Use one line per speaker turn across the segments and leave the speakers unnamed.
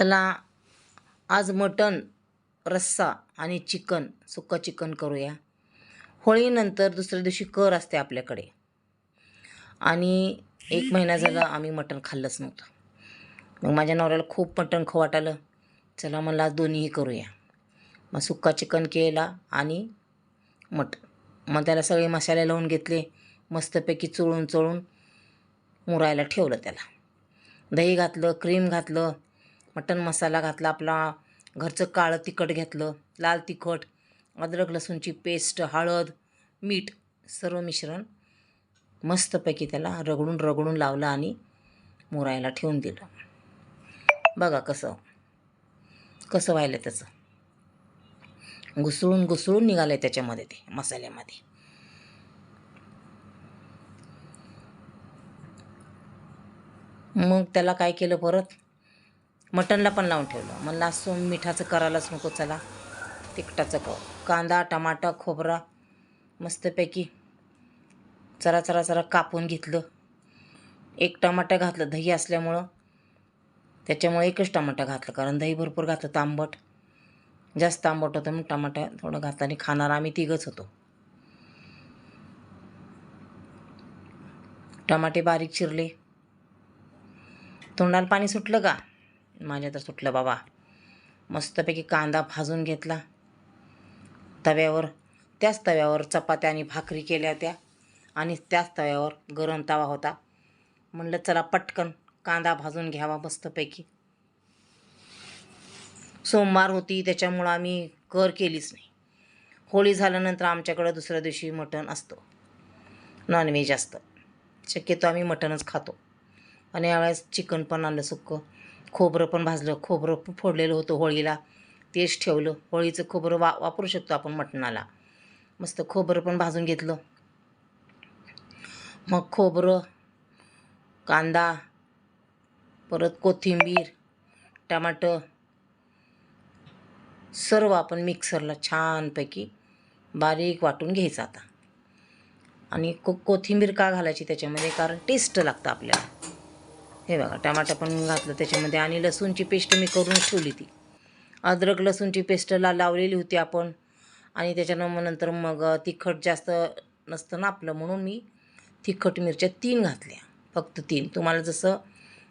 चला आज मटण रस्सा आणि चिकन सुक्का चिकन करूया. होळीनंतर दुसऱ्या दिवशी कर असते आपल्याकडे. आणि एक महिना झाला आम्ही मटण खाल्लंच नव्हतं. मग माझ्या नवऱ्याला खूप मटण खाऊ वाटालं. चला मला आज दोन्हीही करूया. मग सुक्का चिकन केला आणि मटण. मग त्याला सगळे मसाले लावून घेतले मस्तपैकी चोळून चोळून मुरायला ठेवलं त्याला. दही घातलं क्रीम घातलं मटन मसाला घातला आपला घरचं काळं तिखट घेतलं लाल तिखट अद्रक लसूणची पेस्ट हळद मीठ सर्व मिश्रण मस्तपैकी त्याला रगडून रगडून लावलं आणि मुरायला ठेवून दिलं. बघा कसं कसं व्हायलं त्याचं. घुसळून घुसळून निघालं आहे त्याच्यामध्ये ते मसाल्यामध्ये. मग त्याला काय केलं परत? मटणला पण लावून ठेवलं. म्हणलं असं मिठाचं करायलाच नको चला. तिखटाचं क कांदा टमाटा खोबरा मस्तपैकी चरा चरा चरा कापून घेतलं. एक टमाटा घातलं दही असल्यामुळं. त्याच्यामुळे एकच टमाटा घातलं कारण दही भरपूर घातलं तांबट. जास्त आंबट होतं मग टमाटा थोडं घातलं आणि खाणारा आम्ही तिघच होतो. टमाटे बारीक चिरले. तोंडाला पाणी सुटलं का? माझ्या तर सुटलं बाबा. मस्तपैकी कांदा भाजून घेतला. तव्यावर त्याच तव्यावर चपात्या आणि भाकरी केल्या त्या आणि त्याच तव्यावर गरम तवा होता. म्हणलं चला पटकन कांदा भाजून घ्यावा मस्तपैकी. सोमवार होती त्याच्यामुळं आम्ही कर केलीच नाही. होळी झाल्यानंतर आमच्याकडं दुसऱ्या दिवशी मटण असतं. नॉनव्हेज असतं. शक्यतो आम्ही मटणच खातो. आणि यावेळेस चिकन पण आणलं सुक्कं. खोबरं पण भाजलं खोबरं फोडलेलं होतं होळीला. तेच ठेवलं. होळीचं खोबरं वा वापरू शकतो आपण मटणाला. मस्त खोबरं पण भाजून घेतलं. मग खोबरं कांदा परत कोथिंबीर टमाटर सर्व आपण मिक्सरला छानपैकी बारीक वाटून घ्यायचं आता. आणि को कोथिंबीर का घालायची त्याच्यामध्ये? कारण टेस्ट लागतं आपल्याला. हे बघा टमाटा पण घातलं त्याच्यामध्ये आणि लसूणची पेस्ट मी करून ठेवली ती. अद्रक लसूणची पेस्ट ला लावलेली होती आपण. आणि त्याच्यानं मग नंतर मग तिखट जास्त नसतं ना आपलं म्हणून मी तिखट मिरच्या तीन घातल्या. फक्त तीन. तुम्हाला जसं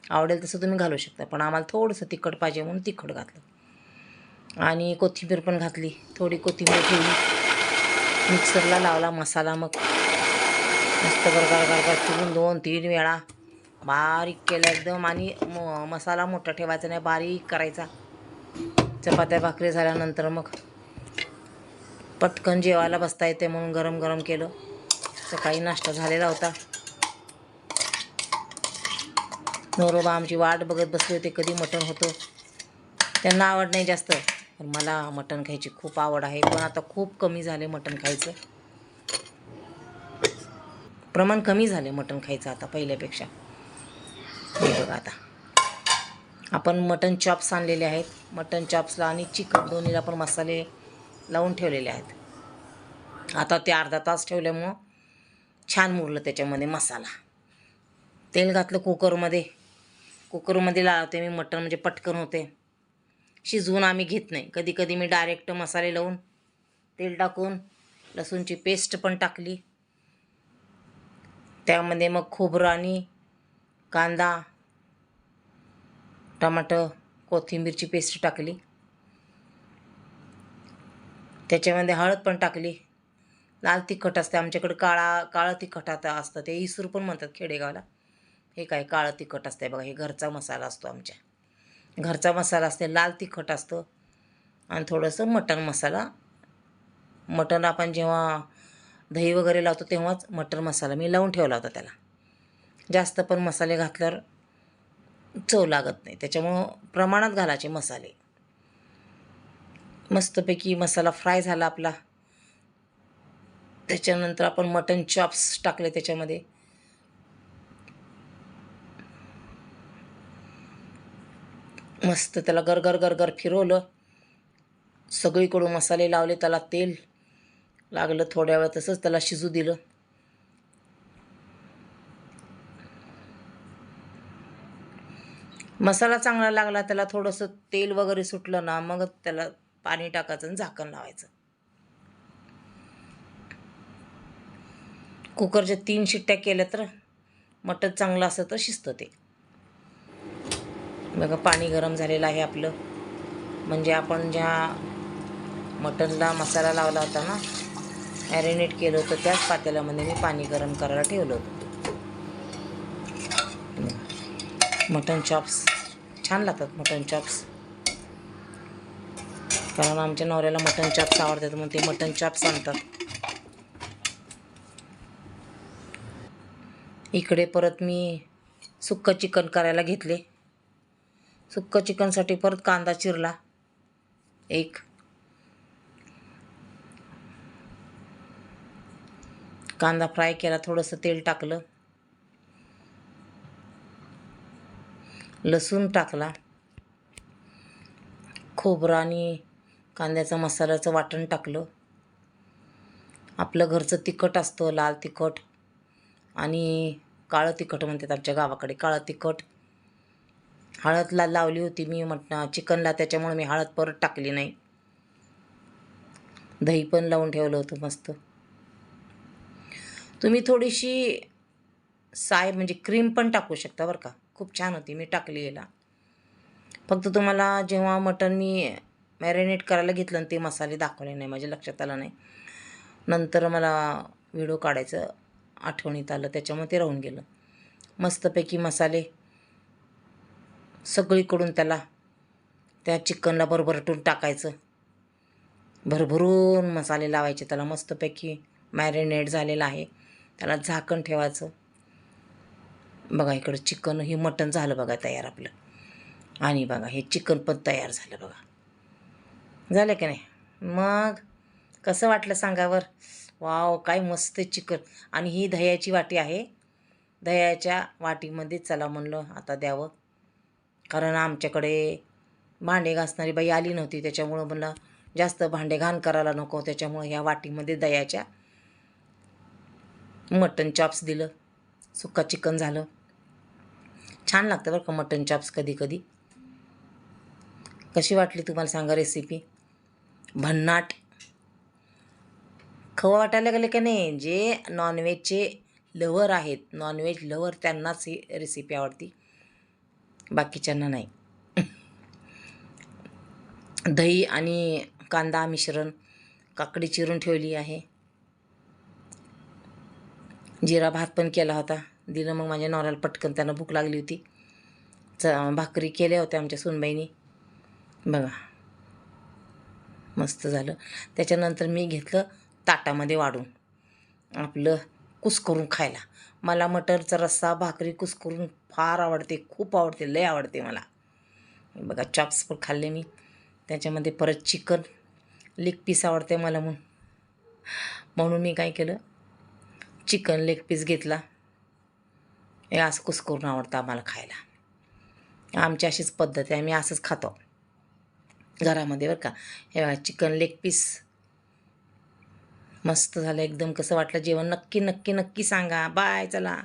आवडेल तसं तुम्ही घालू शकता पण आम्हाला थोडंसं तिखट पाहिजे म्हणून तिखट घातलं. आणि कोथिंबीर पण घातली. थोडी कोथिंबीर ठेवली. मिक्सरला लावला मसाला मग. मस्त गरगार गरगार फिरून दोन तीन वेळा बारीक केलं एकदम आणि म मसाला मोठा ठेवायचा नाही बारीक करायचा. चपात्या भाकरी झाल्यानंतर मग पटकन जेवायला बसता येते म्हणून गरम गरम केलं. सकाळी नाश्ता झालेला होता. नवरोबा आमची वाट बघत बसले होते कधी मटण होतं. त्यांना आवड नाही जास्त पण मला मटण खायची खूप आवड आहे. पण आता खूप कमी झाले मटण खायचं. प्रमाण कमी झाले मटण खायचं आता पहिल्यापेक्षा. हे बघा आता. आपण मटन चॉप्स आणलेले आहेत. मटन चॉप्सला आणि चिकन दोन्हीला पण मसाले लावून ठेवलेले आहेत. आता ते अर्धा तास ठेवल्यामुळं छान मुरलं त्याच्यामध्ये मसाला. तेल घातलं कुकरमध्ये. कुकरमध्ये लावते मी मटण म्हणजे पटकन होते. शिजवून आम्ही घेत नाही. कधी कधी मी डायरेक्ट मसाले लावून तेल टाकून लसूणची पेस्ट पण टाकली. त्यामध्ये मग खोबरं आणि कांदा टमाटर कोथिंबीरची पेस्ट टाकली. त्याच्यामध्ये हळद पण टाकली. लाल तिखट असते आमच्याकडे काळा काळं तिखट आता असतं ते इसूर पण म्हणतात खेडेगावला. हे काय काळं तिखट असते बघा हे घरचा मसाला असतो आमच्या. घरचा मसाला असते लाल तिखट असतं. आणि थोडंसं मटण मसाला. मटण आपण जेव्हा दही वगैरे लावतो तेव्हाच मटर मसाला मी लावून ठेवला होता त्याला. जास्त पण मसाले घातल्यावर चव लागत नाही. त्याच्यामुळं प्रमाणात घालायचे मसाले. मस्तपैकी मसाला फ्राय झाला आपला. त्याच्यानंतर आपण मटन चॉप्स टाकले त्याच्यामध्ये. मस्त त्याला गरगर गरगर फिरवलं. सगळीकडून मसाले लावले त्याला तेल. लागलं थोड्या वेळ तसंच त्याला शिजू दिलं. मसाला चांगला लागला त्याला थोडंसं तेल वगैरे सुटलं ना मग त्याला पाणी टाकायचं आणि झाकण लावायचं. कुकरच्या तीन शिट्ट्या केल्या तर मटण चांगलं असतं तर शिजतं ते. बघा पाणी गरम झालेलं आहे आपलं. म्हणजे आपण ज्या मटनला मसाला लावला होता ना मॅरिनेट केलं होतं त्याच पातेल्यामध्ये मी पाणी गरम करायला ठेवलं होतं. मटन चॉप्स छान लागतात मटन चॉप्स कारण आमच्या नवऱ्याला मटन चॉप्स आवडतात म्हणून ते मटन चॉप्स आणतात. इकडे परत मी सुक्कं चिकन करायला घेतले. सुक्कं चिकनसाठी परत कांदा चिरला. एक. कांदा फ्राय केला थोडंसं तेल टाकलं. लसूण टाकला. खोबरं आणि कांद्याचं मसाल्याचं वाटण टाकलं. आपलं घरचं तिखट असतं लाल तिखट आणि काळं तिखट म्हणतात आमच्या गावाकडे काळं तिखट. हळदला लावली होती मी म्हटणं चिकनला त्याच्यामुळे मी हळद परत टाकली नाही. दही पण लावून ठेवलं होतं मस्त. तुम्ही थोडीशी साय म्हणजे क्रीम पण टाकू शकता बरं का. खूप छान होती मी टाकली याला फक्त तुम्हाला जेव्हा मटण मी मॅरिनेट करायला घेतलं आणि ते मसाले दाखवले नाही माझ्या लक्षात आलं नाही. नंतर मला व्हिडिओ काढायचं आठवणीत आलं त्याच्यामुळे ते राहून गेलं. मस्तपैकी मसाले सगळीकडून त्याला त्या चिकनला भरभरटून टाकायचं. भरभरून मसाले लावायचे त्याला मस्तपैकी मॅरिनेट झालेलं आहे. त्याला झाकण ठेवायचं. बघा इकडं चिकन हे मटण झालं बघा तयार आपलं. आणि बघा हे चिकन पण तयार झालं बघा. झालं की नाही? मग कसं वाटलं सांगावर? वाव काय मस्त चिकन. आणि ही दह्याची वाटी आहे. दह्याच्या वाटीमध्ये चला म्हणलं आता द्यावं. कारण आमच्याकडे भांडे घासणारी बाई आली नव्हती त्याच्यामुळं म्हणलं जास्त भांडे घाण करायला नको. त्याच्यामुळं ह्या वाटीमध्ये दह्याच्या मटन चॉप्स दिलं. सुक्का चिकन झालं. छान लागतं बरं का मटन चॉप्स कधी कधी. कशी वाटली तुम्हाला सांगा रेसिपी भन्नाट. खवा वाटायला गेलं का नाही? जे नॉनव्हेजचे लवर आहेत नॉनव्हेज लवर त्यांनाच ही रेसिपी आवडती. बाकीच्यांना नाही. दही आणि कांदा मिश्रण काकडी चिरून ठेवली आहे. जिरा भात पण केला होता. दिलं. मग माझ्या नवऱ्याला पटकन त्यांना भूक लागली होती. च भाकरी केल्या होत्या आमच्या सुनबाईनी. बघा. मस्त झालं. त्याच्यानंतर मी घेतलं ताटामध्ये वाढून. आपलं कुसकरून खायला. मला मटरचा रस्सा भाकरी कुसकरून फार आवडते. खूप आवडते. लय आवडते मला. बघा चॉप्स पण खाल्ले मी. त्याच्यामध्ये परत चिकन लेग पीस आवडते मला म्हणून. म्हणून मी काय केलं? चिकन लेग पीस घेतला. हे असं कुसकरून आवडतं आम्हाला खायला. आमची अशीच पद्धत आहे आम्ही असंच खातो. घरामध्ये बरं का हे चिकन लेग पीस मस्त झालं एकदम कसं वाटलं जेवण. नक्की नक्की नक्की सांगा. बाय चला.